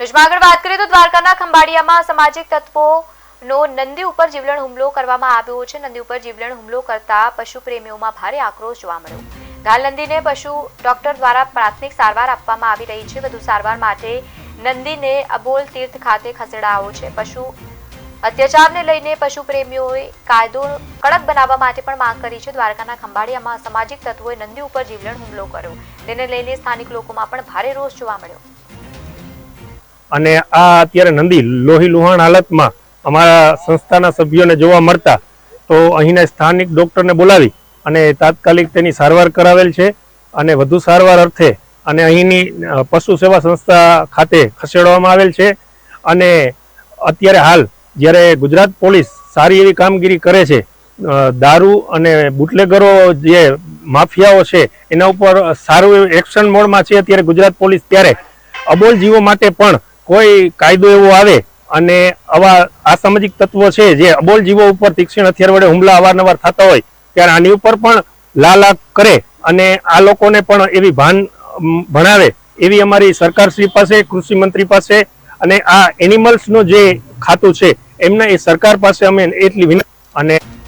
ન્યૂઝમાં આગળ વાત કરીએ તો દ્વારકાના ખંભાળિયામાં સામાજિક તત્વોનો નંદી ઉપર જીવલેણ હુમલો કરવામાં આવ્યો છે. નંદી ઉપર જીવલેણ હુમલો કરતા પશુ પ્રેમીઓમાં ભારે આક્રોશ જોવા મળ્યો. ગાલ નંદીને પશુ ડોક્ટર દ્વારા પ્રાથમિક સારવાર આપવામાં આવી રહી છે. વધુ સારવાર માટે નંદીને અબોલ તીર્થ ખાતે ખસેડાયો છે. પશુ અત્યાચારને લઈને પશુ પ્રેમીઓએ કાયદો કડક બનાવવા માટે પણ માંગ કરી છે. દ્વારકાના ખંભાળિયામાં સામાજિક તત્વોએ નંદી ઉપર જીવલેણ હુમલો કર્યો. તેને લઈને સ્થાનિક લોકોમાં પણ ભારે રોષ જોવા મળ્યો. અને આ અત્યારે નંદી લોહી લુહાણ હાલતમાં અમારા સંસ્થાના સભ્યોને જોવા મળતા તો અહીંના સ્થાનિક ડૉક્ટરને બોલાવી અને તાત્કાલિક તેની સારવાર કરાવેલ છે અને વધુ સારવાર અર્થે અને અહીંની પશુ સેવા સંસ્થા ખાતે ખસેડવામાં આવેલ છે. અને અત્યારે હાલ જ્યારે ગુજરાત પોલીસ સારી એવી કામગીરી કરે છે દારૂ અને બુટલેગરો જે માફિયાઓ છે, એના ઉપર સારું એક્શન મોડમાં છે અત્યારે ગુજરાત પોલીસ ત્યારે. અબોલ જીવો માટે પણ કોઈ કાયદો એવો આવે અને આવા અસામાજિક તત્વો છે જે અબોલ જીવો ઉપર તીક્ષ્ણ હથિયાર વડે હુમલા અવારનવાર થતા હોય, ત્યારે આની ઉપર પણ લાલા કરે અને આ લોકોને પણ એવી ભાન ભણાવે એવી અમારી સરકારશ્રી પાસે, કૃષિ મંત્રી પાસે અને આ એનિમલ્સનું જે ખાતું છે, એમને એ સરકાર પાસે અમે એટલી વિનંતી અને